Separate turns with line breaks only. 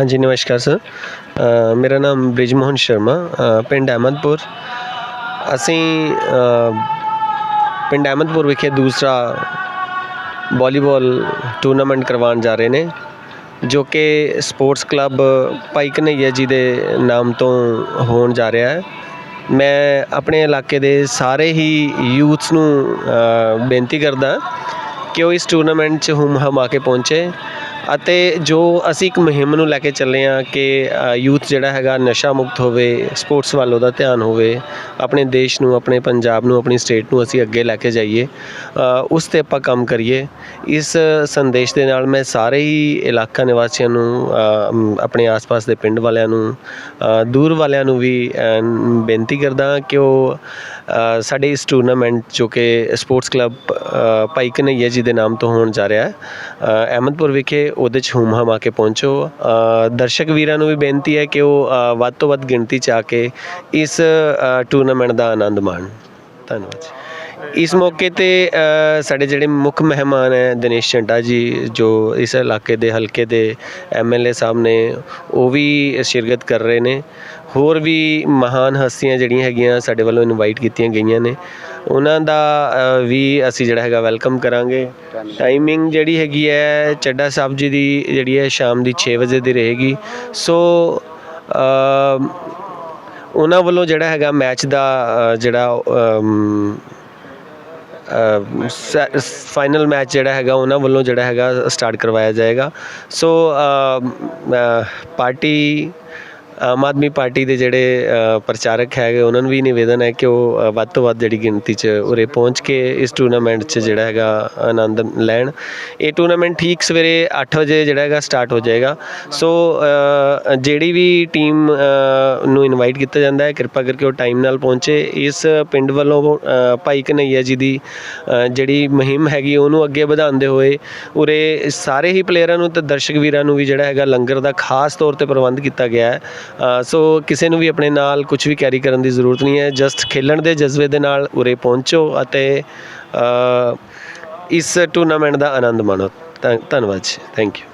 ਹਾਂਜੀ, ਨਮਸਕਾਰ ਸਰ ਮੇਰਾ ਨਾਮ ਬ੍ਰਿਜਮੋਹਨ ਸ਼ਰਮਾ ਪਿੰਡ ਅਹਿਮਦਪੁਰ। ਅਸੀਂ ਪਿੰਡ ਅਹਿਮਦਪੁਰ ਵਿਖੇ ਦੂਸਰਾ ਵਾਲੀਬਾਲ ਟੂਰਨਾਮੈਂਟ ਕਰਵਾਉਣ ਜਾ ਰਹੇ ਨੇ, ਜੋ ਕਿ ਸਪੋਰਟਸ ਕਲੱਬ ਭਾਈ ਕਨਈਆ ਜੀ ਦੇ ਨਾਮ ਤੋਂ ਹੋਣ ਜਾ ਰਿਹਾ ਹੈ। ਮੈਂ ਆਪਣੇ ਇਲਾਕੇ ਦੇ ਸਾਰੇ ਹੀ ਯੂਥਸ ਨੂੰ ਬੇਨਤੀ ਕਰਦਾ ਕਿ ਉਹ ਇਸ ਟੂਰਨਾਮੈਂਟ 'ਚ ਹੁਮ ਹਮਾ ਕੇ ਪਹੁੰਚੇ। ਅਤੇ ਜੋ ਅਸੀਂ ਇੱਕ ਮੁਹਿੰਮ ਨੂੰ ਲੈ ਕੇ ਚੱਲੇ ਹਾਂ ਕਿ ਯੂਥ ਜਿਹੜਾ ਹੈਗਾ ਨਸ਼ਾ ਮੁਕਤ ਹੋਵੇ, ਸਪੋਰਟਸ ਵੱਲ ਉਹਦਾ ਧਿਆਨ ਹੋਵੇ, ਆਪਣੇ ਦੇਸ਼ ਨੂੰ, ਆਪਣੇ ਪੰਜਾਬ ਨੂੰ, ਆਪਣੀ ਸਟੇਟ ਨੂੰ ਅਸੀਂ ਅੱਗੇ ਲੈ ਕੇ ਜਾਈਏ ਉਸ ਤੇ ਆਪਾਂ ਕੰਮ ਕਰੀਏ। ਇਸ ਸੰਦੇਸ਼ ਦੇ ਨਾਲ ਮੈਂ ਸਾਰੇ ਹੀ ਇਲਾਕਾ ਨਿਵਾਸੀਆਂ ਨੂੰ ਆਪਣੇ ਆਸ-ਪਾਸ ਦੇ ਪਿੰਡ ਵਾਲਿਆਂ ਨੂੰ ਦੂਰ ਵਾਲਿਆਂ ਨੂੰ ਵੀ ਬੇਨਤੀ ਕਰਦਾ ਕਿ ਉਹ ਸਾਡੇ ਇਸ ਟੂਰਨਾਮੈਂਟ ਜੋ ਕਿ ਸਪੋਰਟਸ ਕਲੱਬ ਭਾਈ ਕਨਈਆ ਜੀ ਦੇ ਨਾਮ ਤੋਂ ਹੋਣ ਜਾ ਰਿਹਾ ਹੈ। ਅਹਿਮਦਪੁਰ ਵਿਖੇ ਉਹਦੇ 'ਚ ਹੁਮ ਹਮਾ ਕੇ ਪਹੁੰਚੋ। ਦਰਸ਼ਕ ਵੀਰਾਂ ਨੂੰ ਵੀ ਬੇਨਤੀ ਹੈ ਕਿ ਉਹ ਵੱਧ ਤੋਂ ਵੱਧ ਗਿਣਤੀ 'ਚ ਆ ਕੇ ਇਸ ਟੂਰਨਾਮੈਂਟ ਦਾ ਆਨੰਦ ਮਾਣ। ਧੰਨਵਾਦ ਜੀ। ਇਸ ਮੌਕੇ ਤੇ ਸਾਡੇ ਜਿਹੜੇ ਮੁੱਖ ਮਹਿਮਾਨ ਹੈ ਦਿਨੇਸ਼ ਚੰਡਾ ਜੀ, ਜੋ ਇਸ ਇਲਾਕੇ ਦੇ ਹਲਕੇ ਦੇ ਐਮਐਲਏ ਸਾਹਿਬ ਨੇ, ਉਹ ਵੀ ਸ਼ਿਰਕਤ ਕਰ ਰਹੇ ਨੇ। ਹੋਰ ਵੀ ਮਹਾਨ ਹਸਤੀਆਂ ਜਿਹੜੀਆਂ ਹੈਗੀਆਂ ਸਾਡੇ ਵੱਲੋਂ ਇਨਵਾਈਟ ਕੀਤੀਆਂ ਗਈਆਂ ਨੇ। ਉਹਨਾਂ ਦਾ ਵੀ ਅਸੀਂ ਜਿਹੜਾ ਹੈਗਾ ਵੈਲਕਮ ਕਰਾਂਗੇ। ਟਾਈਮਿੰਗ ਜਿਹੜੀ ਹੈਗੀ ਹੈ ਚੱਡਾ ਸਾਹਿਬ ਜੀ ਦੀ ਜਿਹੜੀ ਹੈ ਸ਼ਾਮ ਦੀ 6 ਵਜੇ ਦੀ ਰਹੇਗੀ। ਸੋ ਉਹਨਾਂ ਵੱਲੋਂ ਜਿਹੜਾ ਹੈਗਾ ਮੈਚ ਦਾ ਜਿਹੜਾ ਅਮ, ਫਾਈਨਲ ਮੈਚ ਜਿਹੜਾ ਹੈਗਾ ਉਹਨਾਂ ਵੱਲੋਂ ਜਿਹੜਾ ਹੈਗਾ ਸਟਾਰਟ ਕਰਵਾਇਆ ਜਾਏਗਾ। ਸੋ ਪਾਰਟੀ ਆਮ ਆਦਮੀ ਪਾਰਟੀ ਦੇ ਜਿਹੜੇ ਪ੍ਰਚਾਰਕ ਹੈਗੇ, ਉਹਨਾਂ ਨੂੰ ਵੀ ਨਿਵੇਦਨ ਹੈ ਕਿ ਉਹ ਵੱਧ ਤੋਂ ਵੱਧ ਜਿਹੜੀ ਗਿਣਤੀ 'ਚ ਉਰੇ ਪਹੁੰਚ ਕੇ ਇਸ ਟੂਰਨਾਮੈਂਟ 'ਚ ਜਿਹੜਾ ਹੈਗਾ ਆਨੰਦ ਲੈਣ। ਇਹ ਟੂਰਨਾਮੈਂਟ ਠੀਕ ਸਵੇਰੇ 8 ਵਜੇ ਜਿਹੜਾ ਹੈਗਾ ਸਟਾਰਟ ਹੋ ਜਾਏਗਾ। ਸੋ ਜਿਹੜੀ ਵੀ ਟੀਮ ਨੂੰ ਇਨਵਾਈਟ ਕੀਤਾ ਜਾਂਦਾ ਹੈ, ਕਿਰਪਾ ਕਰਕੇ ਉਹ ਟਾਈਮ ਨਾਲ ਪਹੁੰਚੇ। ਇਸ ਪਿੰਡ ਵੱਲੋਂ ਭਾਈ ਕਨਈਆ ਜੀ ਦੀ ਜਿਹੜੀ ਮੁਹਿੰਮ ਹੈਗੀ, ਉਹਨੂੰ ਅੱਗੇ ਵਧਾਉਂਦੇ ਹੋਏ ਉਰੇ ਸਾਰੇ ਹੀ ਪਲੇਅਰਾਂ ਨੂੰ ਤੇ ਦਰਸ਼ਕ ਵੀਰਾਂ ਨੂੰ ਵੀ ਜਿਹੜਾ ਹੈਗਾ ਲੰਗਰ ਦਾ ਖਾਸ ਤੌਰ ਤੇ ਪ੍ਰਬੰਧ ਕੀਤਾ ਗਿਆ ਹੈ। ਸੋ ਕਿਸੇ ਨੂੰ ਵੀ ਆਪਣੇ ਨਾਲ ਕੁਝ ਵੀ ਕੈਰੀ ਕਰਨ ਦੀ ਜ਼ਰੂਰਤ ਨਹੀਂ ਹੈ। ਜਸਟ ਖੇਲਣ ਦੇ ਜਜ਼ਬੇ ਦੇ ਨਾਲ ਉਰੇ ਪਹੁੰਚੋ ਅਤੇ ਇਸ ਟੂਰਨਾਮੈਂਟ ਦਾ ਆਨੰਦ ਮਾਣੋ। ਧੰਨਵਾਦ ਜੀ। Thank you